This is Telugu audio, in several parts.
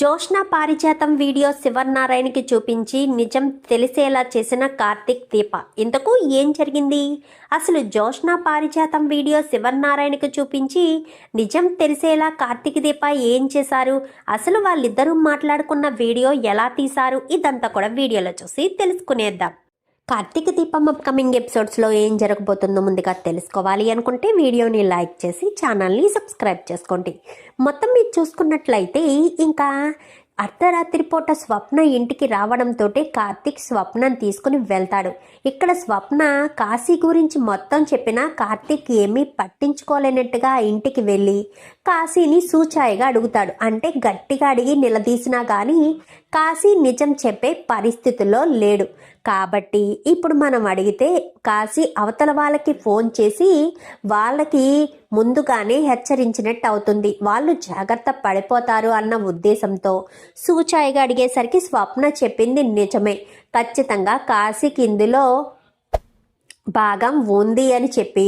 జోష్న పారిజాతం వీడియో శివనారాయణకి చూపించి నిజం తెలిసేలా చేసిన కార్తిక్ దీప. ఇంతకు ఏం జరిగింది? అసలు జోష్న పారిజాతం వీడియో శివనారాయణకి చూపించి నిజం తెలిసేలా కార్తిక్ దీప ఏం చేశారు? అసలు వాళ్ళిద్దరూ మాట్లాడుకున్న వీడియో ఎలా తీశారు? ఇదంతా కూడా వీడియోలో చూసి తెలుసుకునేద్దాం. కార్తీక దీపం అప్కమింగ్ ఎపిసోడ్స్లో ఏం జరగబోతుందో ముందుగా తెలుసుకోవాలి అనుకుంటే వీడియోని లైక్ చేసి ఛానల్ని సబ్స్క్రైబ్ చేసుకోండి. మొత్తం మీరు చూసుకున్నట్లయితే ఇంకా అర్ధరాత్రి పూట స్వప్న ఇంటికి రావడంతో కార్తీక్ స్వప్నం తీసుకుని వెళ్తాడు. ఇక్కడ స్వప్న కాశీ గురించి మొత్తం చెప్పినా కార్తీక్ ఏమీ పట్టించుకోలేనట్టుగా ఇంటికి వెళ్ళి కాశీని సూచాయిగా అడుగుతాడు. అంటే గట్టిగా అడిగి నిలదీసినా కానీ కాశీ నిజం చెప్పే పరిస్థితుల్లో లేడు. కాబట్టి ఇప్పుడు మనం అడిగితే కాశీ అవతల వాళ్ళకి ఫోన్ చేసి వాళ్ళకి ముందుగానే హెచ్చరించినట్టు అవుతుంది. వాళ్ళు జాగ్రత్త పడిపోతారు అన్న ఉద్దేశంతో సూచాయిగా అడిగేసరికి స్వప్న చెప్పింది నిజమే. ఖచ్చితంగా కాశీకి ఇందులో భాగం ఉంది అని చెప్పి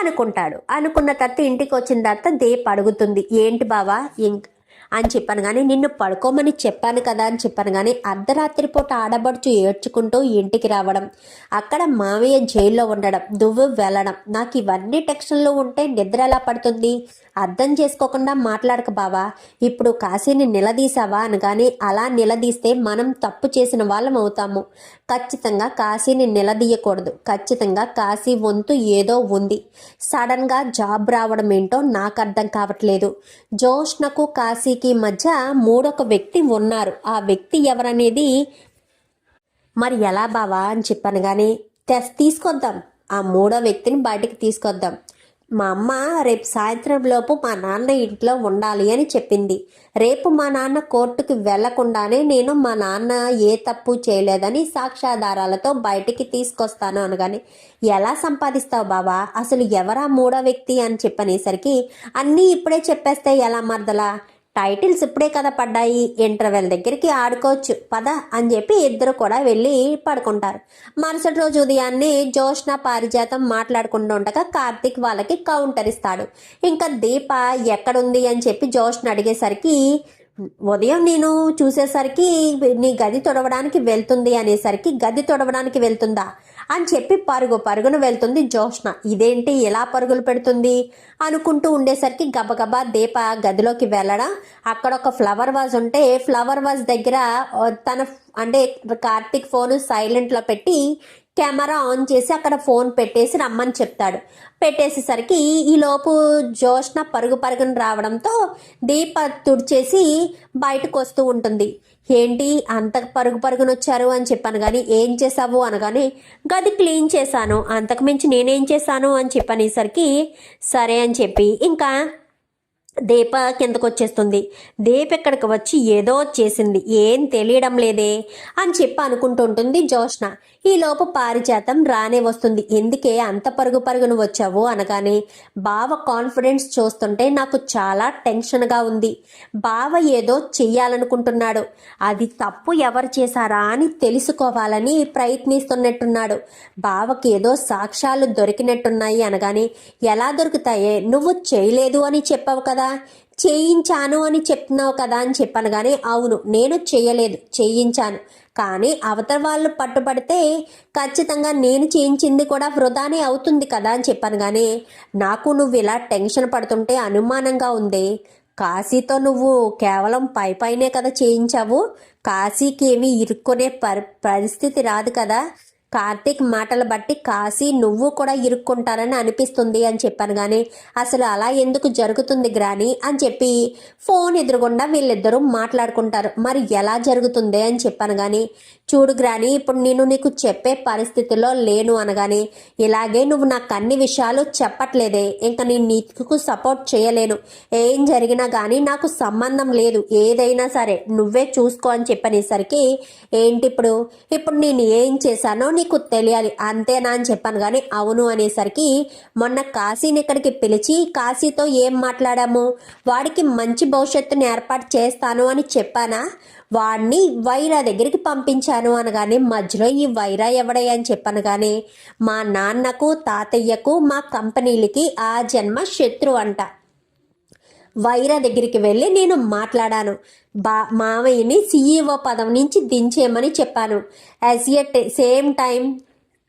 అనుకుంటాడు. అనుకున్న తర్వాత ఇంటికి వచ్చిన తర్వాత దేప్ అడుగుతుంది. ఏంటి బావా ఇంక అని చెప్పాను. కానీ నిన్ను పడుకోమని చెప్పాను కదా అని చెప్పాను. కానీ అర్ధరాత్రి పూట ఆడబడుచు ఏడ్చుకుంటూ ఇంటికి రావడం అక్కడ మామయ్య జైల్లో ఉండడం నువ్వు వెళ్ళడం నాకు ఇవన్నీ టెక్షన్లు ఉంటే నిద్ర ఎలా పడుతుంది? అర్థం చేసుకోకుండా మాట్లాడక బావా. ఇప్పుడు కాశీని నిలదీసావా అనగానే అలా నిలదీస్తే మనం తప్పు చేసిన వాళ్ళం అవుతాము. ఖచ్చితంగా కాశీని నిలదీయకూడదు. ఖచ్చితంగా కాశీ వంతు ఏదో ఉంది. సడన్గా జాబ్ రావడం ఏంటో నాకు అర్థం కావట్లేదు. జోష్నకు కాశీకి మధ్య మూడొక వ్యక్తి ఉన్నారు. ఆ వ్యక్తి ఎవరనేది మరి ఎలా బావా అని చెప్పాను కానీ తెస్ తీసుకొద్దాం. ఆ మూడో వ్యక్తిని బయటికి తీసుకొద్దాం. మా అమ్మ రేపు సాయంత్రంలోపు మా నాన్న ఇంట్లో ఉండాలి అని చెప్పింది. రేపు మా నాన్న కోర్టుకు వెళ్ళకుండానే నేను మా నాన్న ఏ తప్పు చేయలేదని సాక్ష్యాధారాలతో బయటికి తీసుకొస్తాను అనగానే ఎలా సంపాదిస్తావు బాబా అసలు ఎవరా మూడో వ్యక్తి? అని చెప్పనేసరికి అన్నీ ఇప్పుడే చెప్పేస్తే ఎలా మరదలా? టైటిల్స్ ఇప్పుడే కదా పడ్డాయి. ఇంటర్వెల్ దగ్గరికి ఆడుకోవచ్చు. పద అని చెప్పి ఇద్దరు కూడా వెళ్ళి పడుకుంటారు. మరుసటి రోజు ఉదయాన్నే జోష్న పారిజాతం మాట్లాడుకుంటూ ఉండగా కార్తిక్ వాళ్ళకి కౌంటర్ ఇస్తాడు. ఇంకా దీప ఎక్కడుంది అని చెప్పి జోష్న అడిగేసరికి ఉదయం నేను చూసేసరికి నీ గది తొడవడానికి వెళ్తుంది అనేసరికి గది తొడవడానికి వెళ్తుందా? అని చెప్పి పరుగు పరుగున వెళ్తుంది జోష్న. ఇదేంటి? ఎలా పరుగులు పెడుతుంది? అనుకుంటూ ఉండేసరికి గబగబా దీప గదిలోకి వెళ్ళడం. అక్కడ ఒక ఫ్లవర్ వాజ్ ఉంటే ఫ్లవర్ వాజ్ దగ్గర తన అంటే కార్తిక్ ఫోన్ సైలెంట్లో పెట్టి కెమెరా ఆన్ చేసి అక్కడ ఫోన్ పెట్టేసి రమ్మని చెప్తాడు. పెట్టేసేసరికి ఈలోపు జోష్న పరుగు పరుగున రావడంతో దీప తుడిచేసి బయటకు వస్తూ ఉంటుంది. ఏంటి అంత పరుగు పరుగున వచ్చారు అని చెప్పాను కానీ ఏం చేసావు అనగానే గది క్లీన్ చేశాను. అంతకుమించి నేనేం చేశాను అని చెప్పనేసరికి సరే అని చెప్పి ఇంకా దీప కిందకు వచ్చేస్తుంది దీప ఇక్కడికి వచ్చి ఏదో చేసింది. ఏం తెలియడం లేదే అని చెప్పి అనుకుంటుంటుంది జోష్ణ ఈలోపు పారిజాతం రానే వస్తుంది. ఎందుకే అంత పరుగు పరుగును వచ్చావు అనగానే బావ కాన్ఫిడెన్స్ చూస్తుంటే నాకు చాలా టెన్షన్గా ఉంది. బావ ఏదో చెయ్యాలనుకుంటున్నాడు. అది తప్పు ఎవరు చేశారా అని తెలుసుకోవాలని ప్రయత్నిస్తున్నట్టున్నాడు. బావకి ఏదో సాక్ష్యాలు దొరికినట్టున్నాయి అనగానే ఎలా దొరుకుతాయే? నువ్వు చేయలేదు అని చెప్పావు కదా చేయించాను అని చెప్తున్నావు కదా అని చెప్పాను కానీ అవును నేను చేయలేదు చేయించాను. కానీ అవతల వాళ్ళు పట్టుబడితే ఖచ్చితంగా నేను చేయించింది కూడా వృధానే అవుతుంది కదా అని చెప్పాను కానీ నాకు నువ్వు ఇలా టెన్షన్ పడుతుంటే అనుమానంగా ఉంది. కాశీతో నువ్వు కేవలం పై పైనే కదా చేయించావు. కాశీకి ఏమీ ఇరుక్కునే పరి పరిస్థితి రాదు కదా. కార్తీక్ మాటలు బట్టి కాశీ నువ్వు కూడా ఇరుక్కుంటారని అనిపిస్తుంది అని చెప్పాను కానీ అసలు అలా ఎందుకు జరుగుతుంది గ్రాని అని చెప్పి ఫోన్ ఎదురుగుండా వీళ్ళిద్దరూ మాట్లాడుకుంటారు. మరి ఎలా జరుగుతుంది అని చెప్పాను కానీ చూడు గ్రాని ఇప్పుడు నేను నీకు చెప్పే పరిస్థితిలో లేను అనగానే ఇలాగే నువ్వు నాకు అన్ని విషయాలు చెప్పట్లేదే. ఇంకా నేను నీకు సపోర్ట్ చేయలేను. ఏం జరిగినా కానీ నాకు సంబంధం లేదు. ఏదైనా సరే నువ్వే చూసుకో అని చెప్పనేసరికి ఏంటి ఇప్పుడు? ఇప్పుడు నేను ఏం చేశానో నీకు తెలియాలి. అంతేనా అని చెప్పాను. కానీ అవును అనేసరికి మొన్న కాశీని ఇక్కడికి పిలిచి కాశీతో ఏం మాట్లాడాము? వాడికి మంచి భవిష్యత్తుని ఏర్పాటు చేస్తాను అని చెప్పానా? వాడిని వైరా దగ్గరికి పంపించాను అనగానే మధ్యలో ఈ వైరా ఎవడే అని చెప్పాను. కానీ మా నాన్నకు తాతయ్యకు మా కంపెనీలకి ఆ జన్మ శత్రు అంట. వైరా దగ్గరికి వెళ్ళి నేను మాట్లాడాను. బా మావయ్యని సీఈఓ పదవి నుంచి దించేయమని చెప్పాను. యాజ్ ఎట్ సేమ్ టైం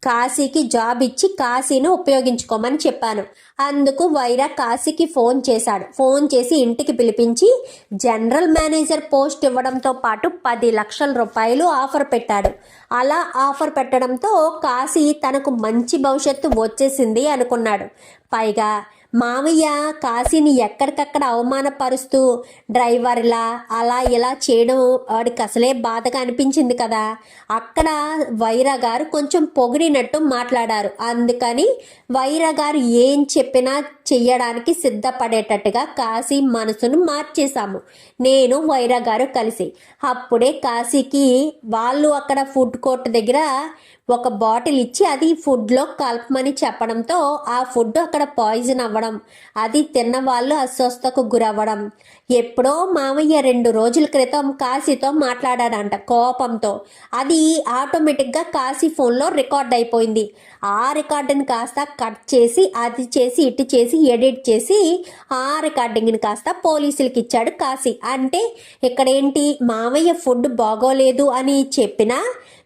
కాశీకి జాబ్ ఇచ్చి కాశీని ఉపయోగించుకోమని చెప్పాను. అందుకు వైరా కాశీకి ఫోన్ చేశాడు. ఫోన్ చేసి ఇంటికి పిలిపించి జనరల్ మేనేజర్ పోస్ట్ ఇవ్వడంతో పాటు పది లక్షల రూపాయలు ఆఫర్ పెట్టాడు. అలా ఆఫర్ పెట్టడంతో కాశీ తనకు మంచి భవిష్యత్తు వచ్చేసింది అనుకున్నాడు. పైగా మామయ్య కాశీని ఎక్కడికక్కడ అవమానపరుస్తూ డ్రైవర్లా అలా ఇలా చేయడం వాడికి అసలే బాధగా అనిపించింది కదా. అక్కడ వైరా గారు కొంచెం పొగిడినట్టు మాట్లాడారు. అందుకని వైరా గారు ఏం చెప్పినా చెయ్యడానికి సిద్ధపడేటట్టుగా కాశీ మనసును మార్చేశాము. నేను వైరా గారు కలిసి. అప్పుడే కాశీకి వాళ్ళు అక్కడ ఫుడ్ కోర్ట్ దగ్గర ఒక బాటిల్ ఇచ్చి అది ఫుడ్లో కలపమని చెప్పడంతో ఆ ఫుడ్ అక్కడ పాయిజన్ అవ్వడం అది తిన్న వాళ్ళు అస్వస్థకు గురవ్వడం. ఎప్పుడో మామయ్య రెండు రోజుల క్రితం కాశీతో మాట్లాడాడంట కోపంతో. అది ఆటోమేటిక్గా కాశీ ఫోన్లో రికార్డ్ అయిపోయింది. ఆ రికార్డుని కాస్త కట్ చేసి అది చేసి ఇటు చేసి ఎడిట్ చేసి ఆ రికార్డింగ్ని కాస్త పోలీసులకి ఇచ్చాడు కాశీ. అంటే ఇక్కడేంటి మామయ్య ఫుడ్ బాగోలేదు అని చెప్పినా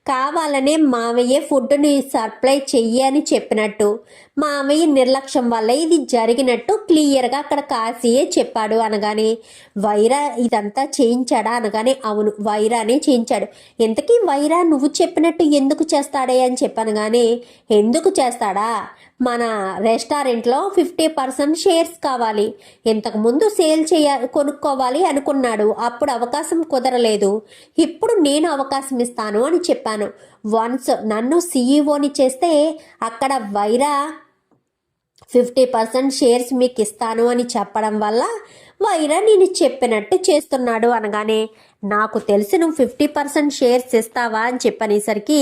కావాలనే మావయ్య ఫుడ్ని సప్లై చెయ్యి అని చెప్పినట్టు. మామయ్య నిర్లక్ష్యం వల్ల ఇది జరిగినట్టు క్లియర్గా అక్కడ కాశీయే చెప్పాడు అనగానే వైరా ఇదంతా చేయించాడా? అనగానే అవును వైరానే చేయించాడు. ఇంతకీ వైరా? నువ్వు చెప్పినట్టు ఎందుకు చేస్తాడే? అని చెప్పనగానే ఎందుకు చేస్తాడా? మన రెస్టారెంట్లో ఫిఫ్టీ పర్సెంట్ షేర్స్ కావాలి. ఇంతకుముందు సేల్ చేయ కొనుక్కోవాలి అనుకున్నాడు. అప్పుడు అవకాశం కుదరలేదు. ఇప్పుడు నేను అవకాశం ఇస్తాను అని చెప్పాను. వన్స్ నన్ను సీఈఓని చేస్తే అక్కడ వైరా ఫిఫ్టీ పర్సెంట్ షేర్స్ మీకు ఇస్తాను అని చెప్పడం వల్ల వైరా నేను చెప్పినట్టు చేస్తున్నాడు అనగానే నాకు తెలిసి నువ్వు ఫిఫ్టీ పర్సెంట్ షేర్స్ ఇస్తావా? అని చెప్పనేసరికి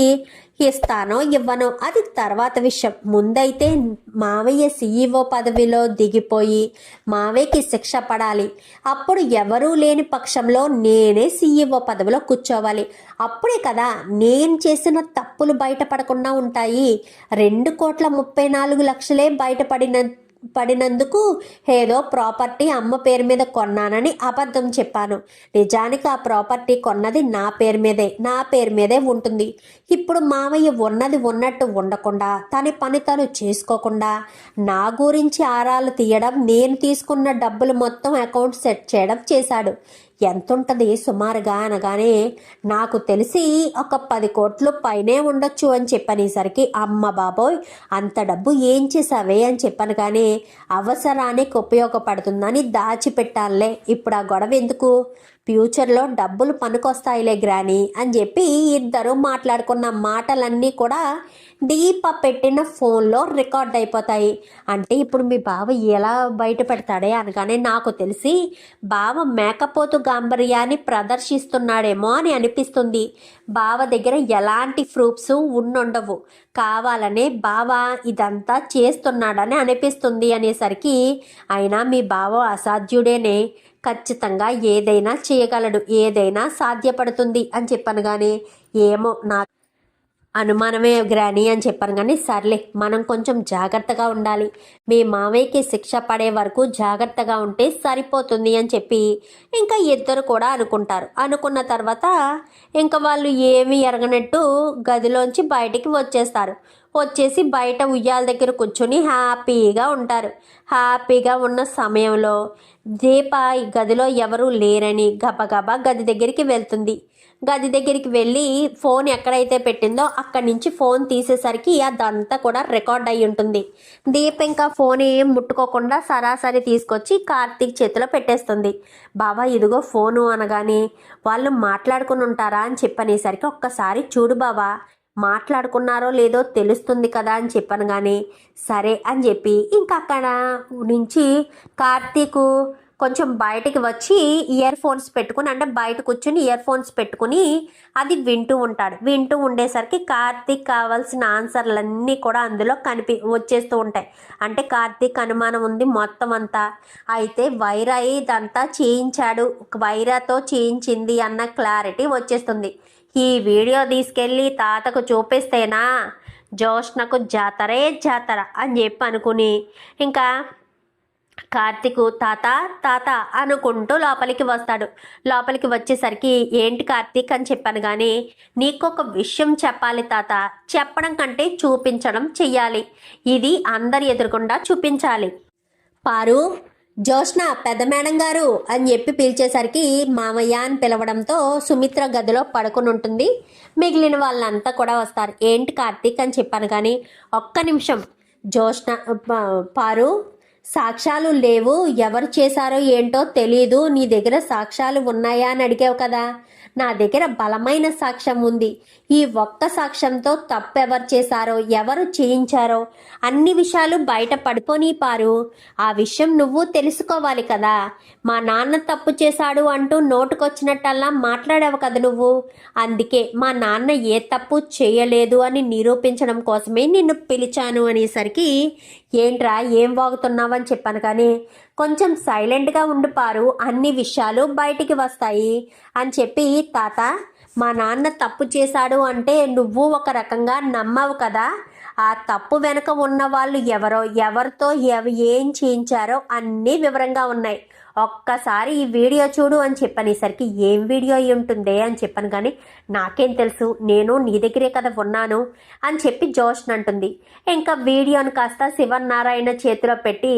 ఇస్తానో ఇవ్వనో అది తర్వాత విషయం. ముందైతే మావయ్య సీఈఓ పదవిలో దిగిపోయి మావయ్యకి శిక్ష పడాలి. అప్పుడు ఎవరూ లేని పక్షంలో నేనే సీఈఓ పదవిలో కూర్చోవాలి. అప్పుడే కదా నేను చేసిన తప్పులు బయటపడకుండా ఉంటాయి. రెండు కోట్ల ముప్పై నాలుగు లక్షలే బయటపడిన పడినందుకు ఏదో ప్రాపర్టీ అమ్మ పేరు మీద కొన్నానని అబద్ధం చెప్పాను. నిజానికి ఆ ప్రాపర్టీ కొన్నది నా పేరు మీదే నా పేరు మీదే ఉంటుంది. ఇప్పుడు మామయ్య ఉన్నది ఉన్నట్టు ఉండకుండా తన పని తను చేసుకోకుండా నా గురించి ఆరాలు తీయడం నేను తీసుకున్న డబ్బులు మొత్తం అకౌంట్ సెట్ చేయడం చేశాడు. ఎంత ఉంటుంది సుమారుగా అనగానే నాకు తెలిసి ఒక పది కోట్లు పైనే ఉండొచ్చు అని చెప్పనేసరికి అమ్మ బాబోయ్ అంత డబ్బు ఏం చేసావే? అని చెప్పాను కానీ అవసరానికి ఉపయోగపడుతుందని దాచిపెట్టాలే ఇప్పుడు ఆ గొడవ ఎందుకు? ఫ్యూచర్లో డబ్బులు పనికొస్తాయిలే గ్రాని అని చెప్పి ఇద్దరు మాట్లాడుకున్న మాటలన్నీ కూడా దీప పెట్టిన ఫోన్లో రికార్డ్ అయిపోతాయి. అంటే ఇప్పుడు మీ బావ ఎలా బయట పెడతాడే అనగానే నాకు తెలిసి బావ మేకపోతు గాంభర్యాన్ని ప్రదర్శిస్తున్నాడేమో అని అనిపిస్తుంది. బావ దగ్గర ఎలాంటి ప్రూఫ్స్ ఉండుండవు కావాలనే బావ ఇదంతా చేస్తున్నాడని అనిపిస్తుంది అనేసరికి అయినా మీ బావ అసాధ్యుడేనే. ఖచ్చితంగా ఏదైనా చేయగలడు ఏదైనా సాధ్యపడుతుంది అని చెప్పాను కానీ ఏమో నా అనుమానమే గ్రాని అని చెప్పాను కానీ సర్లే మనం కొంచెం జాగ్రత్తగా ఉండాలి. మీ మావయ్యకి శిక్ష పడే వరకు జాగ్రత్తగా ఉంటే సరిపోతుంది అని చెప్పి ఇంకా ఇద్దరు కూడా అనుకుంటారు. అనుకున్న తర్వాత ఇంకా వాళ్ళు ఏమి ఎరగనట్టు గదిలోంచి బయటికి వచ్చేస్తారు. వచ్చేసి బయట ఉయ్యాల దగ్గర కూర్చొని హ్యాపీగా ఉంటారు. హ్యాపీగా ఉన్న సమయంలో దీప ఈ గదిలో ఎవరూ లేరని గబగబా గది దగ్గరికి వెళ్తుంది. గది దగ్గరికి వెళ్ళి ఫోన్ ఎక్కడైతే పెట్టిందో అక్కడి నుంచి ఫోన్ తీసేసరికి అదంతా కూడా రికార్డ్ అయి ఉంటుంది. దీప్ ఇంకా ఫోన్ ఏం ముట్టుకోకుండా సరాసరి తీసుకొచ్చి కార్తీక్ చేతిలో పెట్టేస్తుంది. బాబా ఇదిగో ఫోను అనగానే వాళ్ళు మాట్లాడుకుని ఉంటారా అని చెప్పనేసరికి ఒక్కసారి చూడు బాబా మాట్లాడుకున్నారో లేదో తెలుస్తుంది కదా అని చెప్పను కానీ సరే అని చెప్పి ఇంకా అక్కడ నుంచి కార్తీకు కొంచెం బయటికి వచ్చి ఇయర్ ఫోన్స్ పెట్టుకుని అంటే బయట కూర్చొని ఇయర్ ఫోన్స్ పెట్టుకుని అది వింటూ ఉంటాడు. వింటూ ఉండేసరికి కార్తీక్ కావాల్సిన ఆన్సర్లన్నీ కూడా అందులో కనిపి వచ్చేస్తూ ఉంటాయి. అంటే కార్తీక్ అనుమానం ఉంది మొత్తం అంతా. అయితే వైరా ఇదంతా చేయించాడు. వైరాతో చేయించింది అన్న క్లారిటీ వచ్చేస్తుంది. ఈ వీడియో తీసుకెళ్ళి తాతకు చూపిస్తేనా? జోష్నకు జాతరే జాతర అని చెప్పి అనుకుని. ఇంకా కార్తీక్ తాత తాత అనుకుంటూ లోపలికి వస్తాడు. లోపలికి వచ్చేసరికి ఏంటి కార్తీక్ అని చెప్పాను కానీ నీకు ఒక విషయం చెప్పాలి తాత. చెప్పడం కంటే చూపించడం చెయ్యాలి. ఇది అందరి ఎదురుకుండా చూపించాలి. పారు జోష్న పెద్ద మేడం గారు అని చెప్పి పిలిచేసరికి మామయ్య అని పిలవడంతో సుమిత్ర గదిలో పడుకుని ఉంటుంది. మిగిలిన వాళ్ళంతా కూడా వస్తారు. ఏంటి కార్తీక్ అని చెప్పాను కానీ ఒక్క నిమిషం. జోష్న ప- పారు సాక్ష్యాలు లేవు. ఎవరు చేశారో ఏంటో తెలీదు. నీ దగ్గర సాక్ష్యాలు ఉన్నాయా అని అడిగావు కదా. నా దగ్గర బలమైన సాక్ష్యం ఉంది. ఈ ఒక్క సాక్ష్యంతో తప్పు ఎవరు చేశారో ఎవరు చేయించారో అన్ని విషయాలు బయట పారు. ఆ విషయం నువ్వు తెలుసుకోవాలి కదా. మా నాన్న తప్పు చేశాడు అంటూ నోటుకొచ్చినట్టల్లా మాట్లాడావు కదా నువ్వు. అందుకే మా నాన్న ఏ తప్పు చేయలేదు అని నిరూపించడం కోసమే నిన్ను పిలిచాను అనేసరికి ఏంట్రా ఏం వాగుతున్నావని చెప్పాను కానీ కొంచెం సైలెంట్గా ఉండు పారు అన్ని విషయాలు బయటికి వస్తాయి అని చెప్పి తాత మా నాన్న తప్పు చేశాడు అంటే నువ్వు ఒక రకంగా నమ్మవు కదా. ఆ తప్పు వెనుక ఉన్న వాళ్ళు ఎవరో ఎవరితో ఎవ ఏం చేయించారో అన్నీ వివరంగా ఉన్నాయి. ఒక్కసారి ఈ వీడియో చూడు అని చెప్పనేసరికి ఏం వీడియో అయి ఉంటుంది అని చెప్పాను కానీ నాకేం తెలుసు నేను నీ దగ్గరే కదా ఉన్నాను అని చెప్పి జోష్న్ అంటుంది. ఇంకా వీడియోని కాస్త శివన్నారాయణ చేతిలో పెట్టి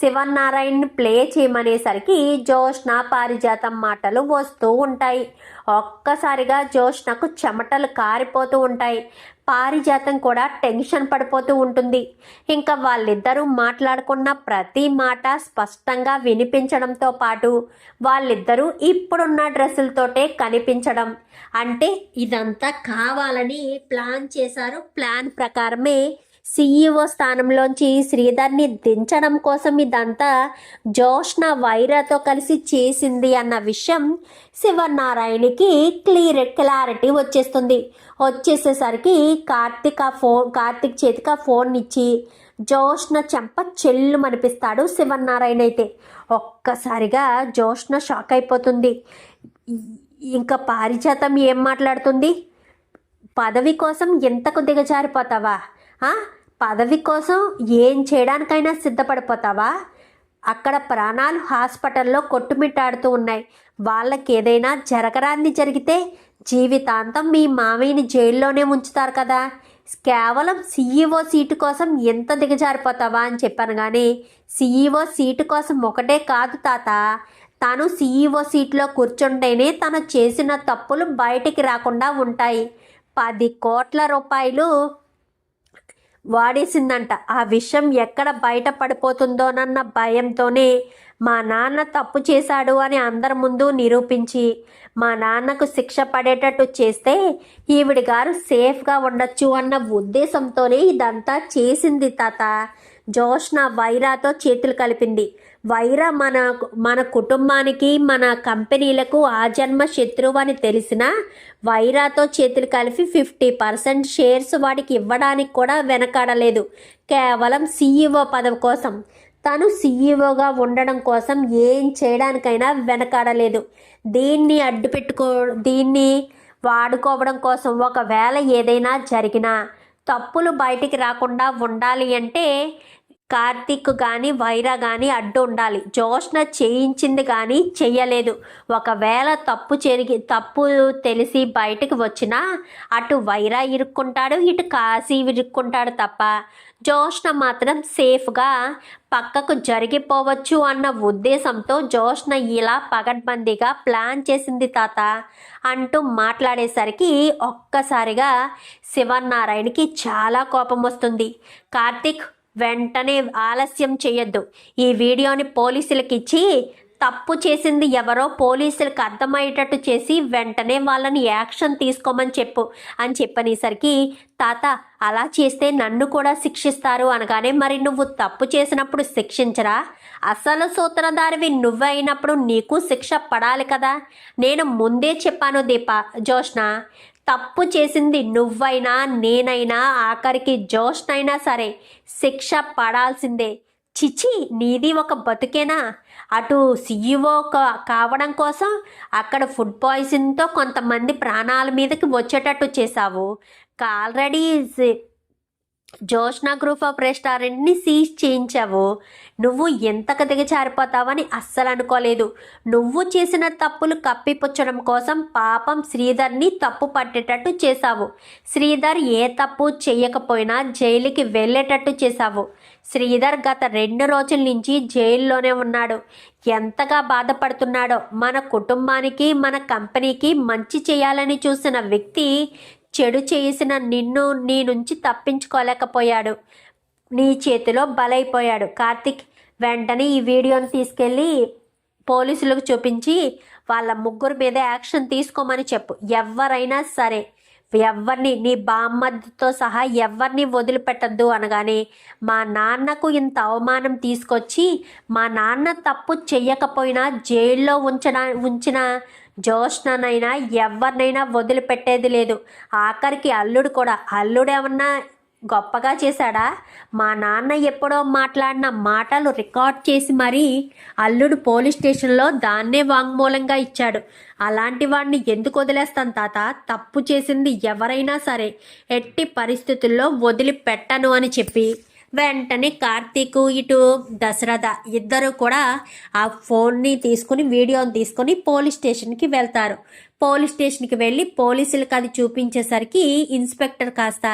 శివనారాయణని ప్లే చేయమనేసరికి జోష్న పారిజాతం మాటలు వస్తూ ఉంటాయి. ఒక్కసారిగా జోష్నకు చెమటలు కారిపోతూ ఉంటాయి. పారిజాతం కూడా టెన్షన్ పడిపోతూ ఉంటుంది. ఇంకా వాళ్ళిద్దరూ మాట్లాడుకున్న ప్రతి మాట స్పష్టంగా వినిపించడంతో పాటు వాళ్ళిద్దరూ ఇప్పుడున్న డ్రెస్సులతోటే కనిపించడం. అంటే ఇదంతా కావాలని ప్లాన్ చేశారు. ప్లాన్ ప్రకారమే సీఈఓ స్థానంలోంచి శ్రీధర్ని దించడం కోసం ఇదంతా జోష్న వైరాతో కలిసి చేసింది అన్న విషయం శివనారాయణకి క్లియర్ క్లారిటీ వచ్చేస్తుంది. వచ్చేసేసరికి కార్తిక్ ఆ ఫోన్ కార్తిక్ చేతికి ఆ ఫోన్ ఇచ్చి జోష్న చెంప చెల్లు మనిపిస్తాడు శివనారాయణ అయితే. ఒక్కసారిగా జోష్న షాక్ అయిపోతుంది. ఇంకా పారిజాతం ఏం మాట్లాడుతుంది? పదవి కోసం ఎంతకు దిగజారిపోతావా? పదవి కోసం ఏం చేయడానికైనా సిద్ధపడిపోతావా? అక్కడ ప్రాణాలు హాస్పిటల్లో కొట్టుమిట్టాడుతూ ఉన్నాయి. వాళ్ళకి ఏదైనా జరగరాన్ని జరిగితే జీవితాంతం మీ మామయ్యని జైల్లోనే ఉంచుతారు కదా. కేవలం సీఈఓ సీటు కోసం ఎంత దిగజారిపోతావా అని చెప్పాను కానీ సీఈఓ సీటు కోసం ఒకటే కాదు తాత. తాను సీఈఓ సీట్లో కూర్చుంటేనే తను చేసిన తప్పులు బయటికి రాకుండా ఉంటాయి. పది కోట్ల రూపాయలు వాడేసిందంట. ఆ విషయం ఎక్కడ బయట పడిపోతుందోనన్న భయంతోనే మా నాన్న తప్పు చేశాడు అని అందరి ముందు నిరూపించి మా నాన్నకు శిక్ష పడేటట్టు చేస్తే ఈవిడ గారు సేఫ్గా ఉండొచ్చు అన్న ఉద్దేశంతోనే ఇదంతా చేసింది తాత. జోష్న వైరాతో చేతులు కలిపింది. వైరా మన మన కుటుంబానికి మన కంపెనీలకు ఆజన్మ శత్రువు అని తెలిసిన వైరాతో చేతులు కలిపి ఫిఫ్టీ పర్సెంట్ షేర్స్ వాడికి ఇవ్వడానికి కూడా వెనకాడలేదు. కేవలం సీఈఓ పదవి కోసం. తను సీఈఓగా ఉండడం కోసం ఏం చేయడానికైనా వెనకాడలేదు. దీన్ని అడ్డు పెట్టుకో దీన్ని వాడుకోవడం కోసం ఒకవేళ ఏదైనా జరిగినా తప్పులు బయటికి రాకుండా ఉండాలి అంటే కార్తీక్ కానీ వైరా కానీ అడ్డు ఉండాలి. జోష్న చేయించింది కానీ చెయ్యలేదు. ఒకవేళ తప్పు జరిగి తప్పు తెలిసి బయటకు వచ్చినా అటు వైరా ఇరుక్కుంటాడు ఇటు కాశీ ఇరుక్కుంటాడు తప్ప జోష్న మాత్రం సేఫ్గా పక్కకు జరిగిపోవచ్చు అన్న ఉద్దేశంతో జోష్న ఇలా పగడ్బందీగా ప్లాన్ చేసింది తాత అంటూ మాట్లాడేసరికి ఒక్కసారిగా శివనారాయణకి చాలా కోపం వస్తుంది. కార్తీక్ వెంటనే ఆలస్యం చేయొద్దు. ఈ వీడియోని పోలీసులకు ఇచ్చి తప్పు చేసింది ఎవరో పోలీసులకు అర్థమయ్యేటట్టు చేసి వెంటనే వాళ్ళని యాక్షన్ తీసుకోమని చెప్పు అని చెప్పనేసరికి తాత అలా చేస్తే నన్ను కూడా శిక్షిస్తారు అనగానే మరి నువ్వు తప్పు చేసినప్పుడు శిక్షించరా? అసలు సూత్రధారివి నువ్వే అయినప్పుడు నీకు శిక్ష పడాలి కదా? నేను ముందే చెప్పాను దీప జోష్న తప్పు చేసింది నువ్వైనా నేనైనా ఆఖరికి జోష్నైనా సరే శిక్ష పడాల్సిందే. చిచి నీది ఒక బతుకేనా? అటు సీఈఓ కావడం కోసం అక్కడ ఫుడ్ పాయిజన్తో కొంతమంది ప్రాణాల మీదకి వచ్చేటట్టు చేశావు. ఆల్రెడీ జోష్ణ గ్రూప్ ఆఫ్ రెస్టారెంట్ని సీజ్ చేయించావు. నువ్వు ఎంతకు దిగజారిపోతావని అస్సలు అనుకోలేదు. నువ్వు చేసిన తప్పులు కప్పిపుచ్చడం కోసం పాపం శ్రీధర్ని తప్పు పట్టేటట్టు చేశావు. శ్రీధర్ ఏ తప్పు చేయకపోయినా జైలుకి వెళ్ళేటట్టు చేశావు. శ్రీధర్ గత రెండు రోజుల నుంచి జైల్లోనే ఉన్నాడు. ఎంతగా బాధపడుతున్నాడో మన కుటుంబానికి మన కంపెనీకి మంచి చేయాలని చూసిన వ్యక్తి చెడు చేసిన నిన్ను నీ నుంచి తప్పించుకోలేకపోయాడు. నీ చేతిలో బలైపోయాడు. కార్తిక్ వెంటనే ఈ వీడియోని తీసుకెళ్ళి పోలీసులకు చూపించి వాళ్ళ ముగ్గురు మీద యాక్షన్ తీసుకోమని చెప్పు. ఎవరైనా సరే ఎవరిని నీ బామ్మతో సహా ఎవరిని వదిలిపెట్టద్దు అనగానే మా నాన్నకు ఇంత అవమానం తీసుకొచ్చి మా నాన్న తప్పు చెయ్యకపోయినా జైల్లో ఉంచిన ఉంచిన జోష్ననైనా ఎవరినైనా వదిలిపెట్టేది లేదు. ఆఖరికి అల్లుడు కూడా. అల్లుడేమన్నా గొప్పగా చేశాడా? మా నాన్న ఎప్పుడో మాట్లాడిన మాటలు రికార్డ్ చేసి మరీ అల్లుడు పోలీస్ స్టేషన్లో దాన్నే వాంగ్మూలంగా ఇచ్చాడు. అలాంటి వాడిని ఎందుకు వదిలేస్తాను తాత? తప్పు చేసింది ఎవరైనా సరే. ఎట్టి పరిస్థితుల్లో వదిలిపెట్టను అని చెప్పి వెంటనే కార్తీక్ ఇటు దశరథ ఇద్దరు కూడా ఆ ఫోన్ని తీసుకుని వీడియోని తీసుకుని పోలీస్ స్టేషన్కి వెళ్తారు. పోలీస్ స్టేషన్కి వెళ్ళి పోలీసులకు అది చూపించేసరికి ఇన్స్పెక్టర్ కాస్త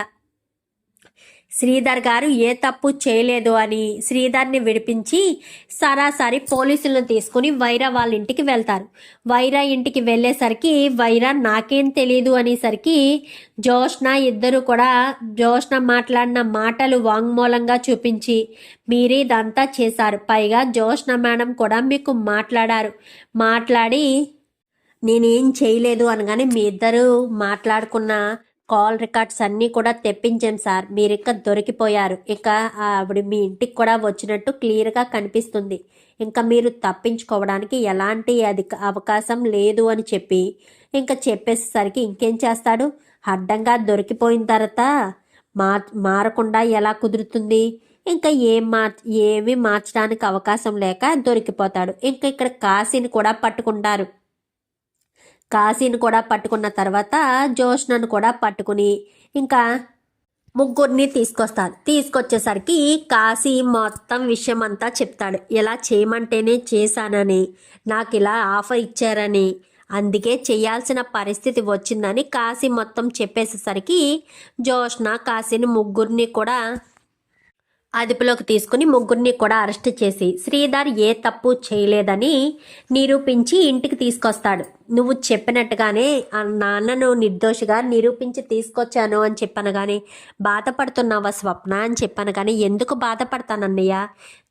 శ్రీధర్ గారు ఏ తప్పు చేయలేదు అని శ్రీధర్ని విడిపించి సరాసరి పోలీసులను తీసుకుని వైరా వాళ్ళ ఇంటికి వెళ్తారు. వైరా ఇంటికి వెళ్ళేసరికి వైరా నాకేం తెలియదు అనేసరికి జోష్న ఇద్దరు కూడా జోష్న మాట్లాడిన మాటలు వాంగ్మూలంగా చూపించి మీరే ఇదంతా చేశారు. పైగా జోష్న మేడం కూడా మీకు మాట్లాడారు. మాట్లాడి నేనేం చేయలేదు అనగానే మీ ఇద్దరు మాట్లాడుకున్న కాల్ రికార్డ్స్ అన్నీ కూడా తెప్పించాం సార్. మీరు ఇంకా దొరికిపోయారు. ఇక ఆవిడ మీ ఇంటికి కూడా వచ్చినట్టు క్లియర్గా కనిపిస్తుంది. ఇంకా మీరు తప్పించుకోవడానికి ఎలాంటి అది అవకాశం లేదు అని చెప్పి ఇంకా చెప్పేసరికి ఇంకేం చేస్తాడు? అడ్డంగా దొరికిపోయిన తర్వాత మా మారకుండా ఎలా కుదురుతుంది? ఇంకా ఏం మార్ ఏమీ మార్చడానికి అవకాశం లేక దొరికిపోతాడు. ఇంకా ఇక్కడ కాశీని కూడా పట్టుకుంటారు. కాశీని కూడా పట్టుకున్న తర్వాత జోష్నను కూడా పట్టుకుని ఇంకా ముగ్గురిని తీసుకొస్తాడు. తీసుకొచ్చేసరికి కాశీ మొత్తం విషయం అంతా చెప్తాడు. ఇలా చేయమంటేనే చేశానని నాకు ఇలా ఆఫర్ ఇచ్చారని అందుకే చేయాల్సిన పరిస్థితి వచ్చిందని కాశీ మొత్తం చెప్పేసేసరికి జోష్న కాశీని ముగ్గురిని కూడా అదుపులోకి తీసుకుని ముగ్గురిని కూడా అరెస్ట్ చేసి శ్రీధర్ ఏ తప్పు చేయలేదని నిరూపించి ఇంటికి తీసుకొస్తాడు. నువ్వు చెప్పినట్టుగానే ఆ నాన్నను నిర్దోషిగా నిరూపించి తీసుకొచ్చాను అని చెప్పాను కానీ బాధపడుతున్నావా స్వప్న అని చెప్పాను కానీ ఎందుకు బాధపడతానన్నయ్య?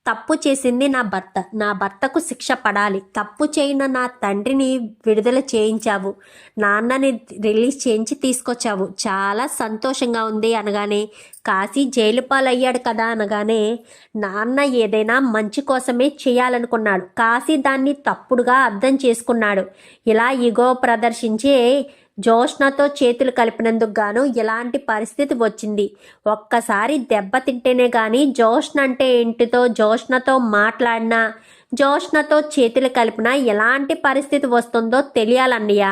తప్పు చేసింది నా భర్త. నా భర్తకు శిక్ష పడాలి. తప్పు చేయన నా తండ్రిని విడుదల చేయించావు. నాన్నని రిలీజ్ చేయించి తీసుకొచ్చావు. చాలా సంతోషంగా ఉంది అనగానే కాశీ జైలు పాలయ్యాడు కదా అనగానే నాన్న ఏదైనా మంచి కోసమే చేయాలనుకున్నాడు. కాశీ దాన్ని తప్పుడుగా అర్థం చేసుకున్నాడు. ఇలా ఇగో ప్రదర్శించే జోష్నతో చేతులు కలిపినందుకు గాను ఇలాంటి పరిస్థితి వచ్చింది? ఒక్కసారి దెబ్బతింటేనే కానీ జోష్న అంటే ఏంటితో జోష్నతో మాట్లాడినా జోష్నతో చేతులు కలిపినా ఎలాంటి పరిస్థితి వస్తుందో తెలియాలన్నయ్య.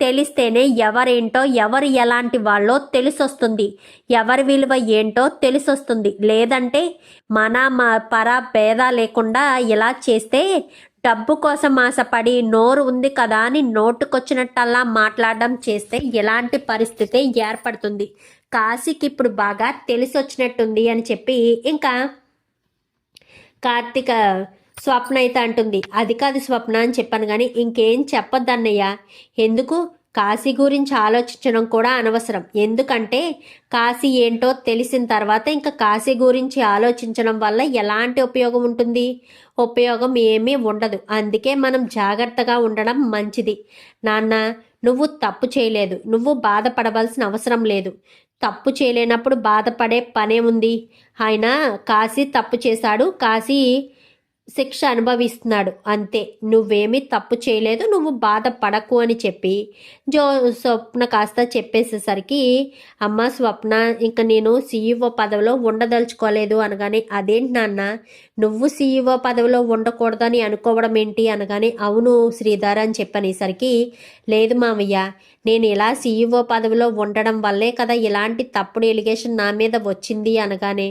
తెలిస్తేనే ఎవరేంటో ఎవరు ఎలాంటి వాళ్ళో తెలిసొస్తుంది. ఎవరి విలువ ఏంటో తెలిసొస్తుంది. లేదంటే మన పర భేద లేకుండా ఇలా చేస్తే డబ్బు కోసం ఆశపడి నోరు ఉంది కదా అని నోటుకొచ్చినట్టల్లా మాట్లాడడం చేస్తే ఎలాంటి పరిస్థితి ఏర్పడుతుంది? కాశీకి ఇప్పుడు బాగా తెలిసి వచ్చినట్టుంది అని చెప్పి ఇంకా కార్తీక స్వప్న అయితే అంటుంది. అది కాదు స్వప్న అని చెప్పాను కానీ ఇంకేం చెప్పొద్దన్నయ్య. ఎందుకు? కాశీ గురించి ఆలోచించడం కూడా అనవసరం. ఎందుకంటే కాశీ ఏంటో తెలిసిన తర్వాత ఇంకా కాశీ గురించి ఆలోచించడం వల్ల ఎలాంటి ఉపయోగం ఉంటుంది? ఉపయోగం ఏమీ ఉండదు. అందుకే మనం జాగ్రత్తగా ఉండడం మంచిది. నాన్న నువ్వు తప్పు చేయలేదు. నువ్వు బాధపడవలసిన అవసరం లేదు. తప్పు చేయలేనప్పుడు బాధపడే పనే ఉంది. ఆయన కాశీ తప్పు చేశాడు. కాశీ శిక్ష అనుభవిస్తున్నాడు. అంతే. నువ్వేమీ తప్పు చేయలేదు. నువ్వు బాధపడకు అని చెప్పి జో స్వప్న కాస్త చెప్పేసేసరికి అమ్మ స్వప్న ఇంక నేను సీఈఓ పదవిలో ఉండదలుచుకోలేదు అనగానే అదేంటి నాన్న? నువ్వు సీఈఓ పదవిలో ఉండకూడదని అనుకోవడం ఏంటి? అనగానే అవును శ్రీధర్ అని చెప్పనేసరికి లేదు మామయ్య నేను ఇలా సీఈఓ పదవిలో ఉండడం వల్లే కదా ఇలాంటి తప్పుడు ఎలిగేషన్ నా మీద వచ్చింది అనగానే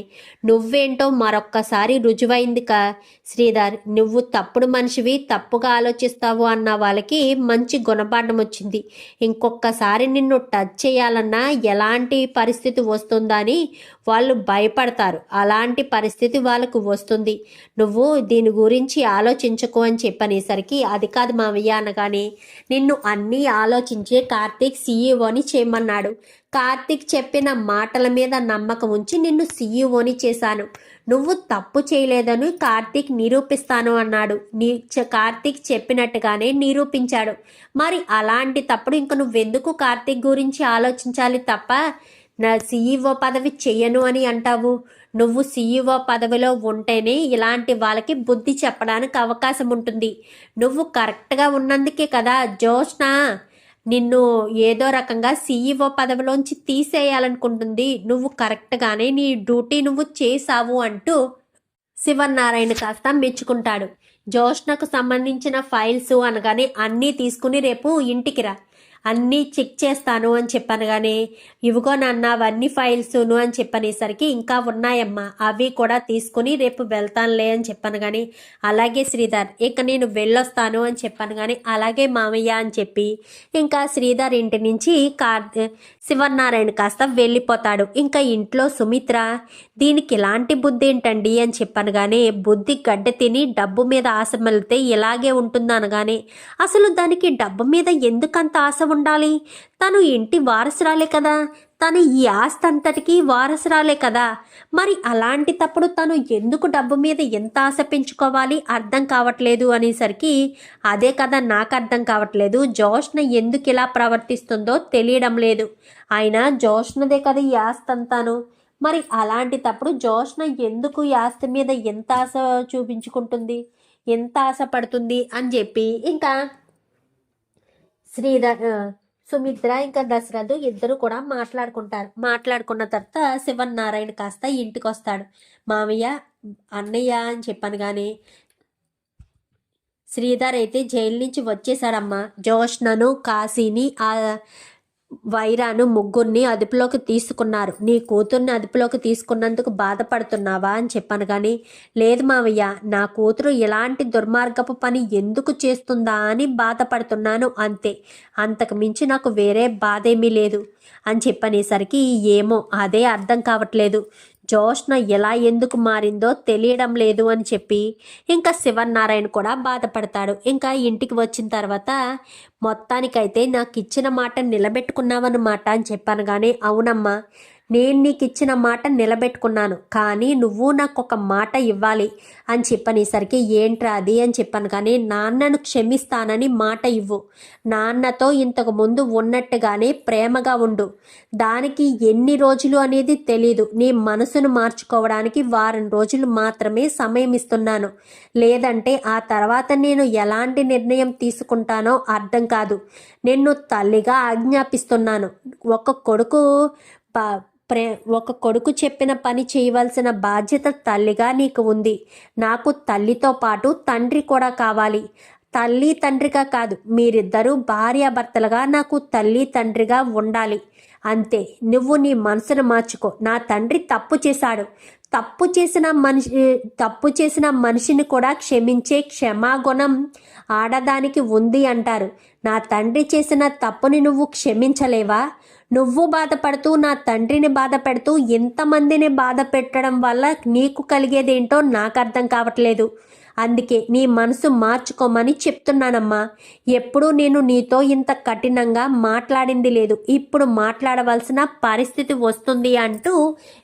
నువ్వేంటో మరొక్కసారి రుజువైంది కా శ్రీధర్ నువ్వు తప్పుడు మనిషివి తప్పుగా ఆలోచిస్తావు అన్న వాళ్ళకి మంచి గుణపాఠం వచ్చింది. ఇంకొకసారి నిన్ను టచ్ చేయాలన్నా ఎలాంటి పరిస్థితి వస్తుందని వాళ్ళు భయపడతారు. అలాంటి పరిస్థితి వాళ్ళకు వస్తుంది. నువ్వు దీని గురించి ఆలోచించకు అని చెప్పనేసరికి అది కాదు మావయ్య అనగానే నిన్ను అన్ని ఆలోచించే కార్తీక్ సీఈఓని చేయమన్నాడు. కార్తీక్ చెప్పిన మాటల మీద నమ్మకం ఉంచి నిన్ను సీఈఓని చేశాను. నువ్వు తప్పు చేయలేదని కార్తీక్ నిరూపిస్తాను అన్నాడు. నీ చ- కార్తీక్ చెప్పినట్టుగానే నిరూపించాడు. మరి అలాంటి తప్పుడు ఇంక నువ్వెందుకు కార్తీక్ గురించి ఆలోచించాలి తప్ప? నా సీఈఓ పదవి చెయ్యను అని అంటావు. నువ్వు సీఈఓ పదవిలో ఉంటేనే ఇలాంటి వాళ్ళకి బుద్ధి చెప్పడానికి అవకాశం ఉంటుంది. నువ్వు కరెక్ట్గా ఉన్నందుకే కదా జోష్నా నిన్ను ఏదో రకంగా సీఈఓ పదవిలోంచి తీసేయాలనుకుంటుంది. నువ్వు కరెక్ట్గానే నీ డ్యూటీ నువ్వు చేసావు అంటూ శివనారాయణ కాస్త మెచ్చుకుంటాడు. జోష్నకు సంబంధించిన ఫైల్స్ అనగానే అన్నీ తీసుకుని రేపు ఇంటికి రా. అన్నీ చెక్ చేస్తాను అని చెప్పాను కానీ ఇవిగో నాన్న అవన్నీ ఫైల్స్ను అని చెప్పనేసరికి ఇంకా ఉన్నాయమ్మా అవి కూడా తీసుకుని రేపు వెళ్తానులే అని చెప్పాను కానీ అలాగే శ్రీధర్ ఇక నేను వెళ్ళొస్తాను అని చెప్పాను కానీ అలాగే మామయ్య అని చెప్పి ఇంకా శ్రీధర్ ఇంటి నుంచి కార్ శివనారాయణ కాస్త వెళ్ళిపోతాడు. ఇంకా ఇంట్లో సుమిత్ర దీనికి ఇలాంటి బుద్ధి ఏంటండి అని చెప్పాను కానీ బుద్ధి గడ్డ తిని డబ్బు మీద ఆశ మెలితే ఇలాగే ఉంటుంది అనగానే అసలు దానికి డబ్బు మీద ఎందుకంత ఆశ ఉండాలి. తను ఇంటి వారసురాలే కదా. తను ఈ ఆస్తి అంతటికీ వారసురాలే కదా. మరి అలాంటి తప్పుడు తను ఎందుకు డబ్బు మీద ఎంత ఆశ పెంచుకోవాలి? అర్థం కావట్లేదు అనేసరికి అదే కదా నాకు అర్థం కావట్లేదు. జోష్న ఎందుకు ఇలా ప్రవర్తిస్తుందో తెలియడం లేదు. అయినా జోష్నదే కదా ఈ ఆస్తి అంతాను మరి అలాంటి తప్పుడు జోష్న ఎందుకు ఈ ఆస్తి మీద ఎంత ఆశ చూపించుకుంటుంది? ఎంత ఆశ పడుతుంది అని చెప్పి ఇంకా శ్రీధర్ సుమిత్ర ఇంకా దశరథు ఇద్దరు కూడా మాట్లాడుకుంటారు. మాట్లాడుకున్న తర్వాత శివన్నారాయణ కాస్త ఇంటికి వస్తాడు మామయ్య అన్నయ్య అని చెప్పాను కానీ శ్రీధర్ అయితే జైలు నుంచి వచ్చేసాడమ్మా. జోష్నను కాశీని ఆ వైరాను ముగ్గురిని అదుపులోకి తీసుకున్నారు. నీ కూతుర్ని అదుపులోకి తీసుకున్నందుకు బాధపడుతున్నావా అని చెప్పాను కానీ లేదు మావయ్య నా కూతురు ఇలాంటి దుర్మార్గపు పని ఎందుకు చేస్తుందా అని బాధపడుతున్నాను అంతే. అంతకు మించి నాకు వేరే బాధ ఏమీ లేదు అని చెప్పనేసరికి ఏమో అదే అర్థం కావట్లేదు. జోష్న ఎలా ఎందుకు మారిందో తెలియడం లేదు అని చెప్పి ఇంకా శివనారాయణ కూడా బాధపడతాడు. ఇంకా ఇంటికి వచ్చిన తర్వాత మొత్తానికైతే నాకు ఇచ్చిన మాట నిలబెట్టుకున్నావన్నమాట అని చెప్పాను కానీ అవునమ్మా నేను నీకు ఇచ్చిన మాట నిలబెట్టుకున్నాను కానీ నువ్వు నాకు ఒక మాట ఇవ్వాలి అని చెప్పనేసరికి ఏంట్రా అది అని చెప్పాను కానీ నాన్నను క్షమిస్తానని మాట ఇవ్వు. నాన్నతో ఇంతకు ముందు ఉన్నట్టుగానే ప్రేమగా ఉండు. దానికి ఎన్ని రోజులు అనేది తెలీదు. నీ మనసును మార్చుకోవడానికి వారం రోజులు మాత్రమే సమయం ఇస్తున్నాను లేదంటే ఆ తర్వాత నేను ఎలాంటి నిర్ణయం తీసుకుంటానో అర్థం కాదు. నిన్ను తల్లిగా ఆజ్ఞాపిస్తున్నాను. ఒక కొడుకు ప- ప్రే ఒక కొడుకు చెప్పిన పని చేయవలసిన బాధ్యత తల్లిగా నీకు ఉంది. నాకు తల్లితో పాటు తండ్రి కూడా కావాలి. తల్లి తండ్రిగా కాదు మీరిద్దరూ భార్యాభర్తలుగా నాకు తల్లి తండ్రిగా ఉండాలి. అంతే నువ్వు నీ మనసును మార్చుకో. నా తండ్రి తప్పు చేశాడు. తప్పు చేసిన మనిషి తప్పు చేసిన మనిషిని కూడా క్షమించే క్షమాగుణం ఆడదానికి ఉంది అంటారు. నా తండ్రి చేసిన తప్పుని నువ్వు క్షమించలేవా? నువ్వు బాధపడుతూ నా తండ్రిని బాధ పెడుతూ ఎంతమందిని బాధ పెట్టడం వల్ల నీకు కలిగేదేంటో నాకు అర్థం కావట్లేదు. అందుకే నీ మనసు మార్చుకోమని చెప్తున్నానమ్మా. ఎప్పుడూ నేను నీతో ఇంత కఠినంగా మాట్లాడింది లేదు. ఇప్పుడు మాట్లాడవలసిన పరిస్థితి వస్తుంది అంటూ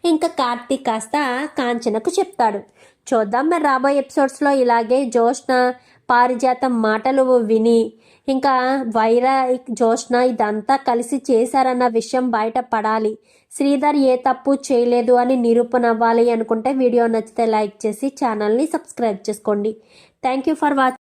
ఇంకా కార్తీక్ కాస్త కాంచనకు చెప్తాడు. చూద్దాం మరి రాబోయే ఎపిసోడ్స్లో ఇలాగే జోష్న పారిజాతం మాటలు విని ఇంకా వైరా జోష్న ఇదంతా కలిసి చేశారన్న విషయం బయటపడాలి శ్రీధర్ ఏ తప్పు చేయలేదు అని నిరూపణ అవ్వాలి అనుకుంటే వీడియో నచ్చితే లైక్ చేసి ఛానల్ని సబ్స్క్రైబ్ చేసుకోండి. Thank you for watching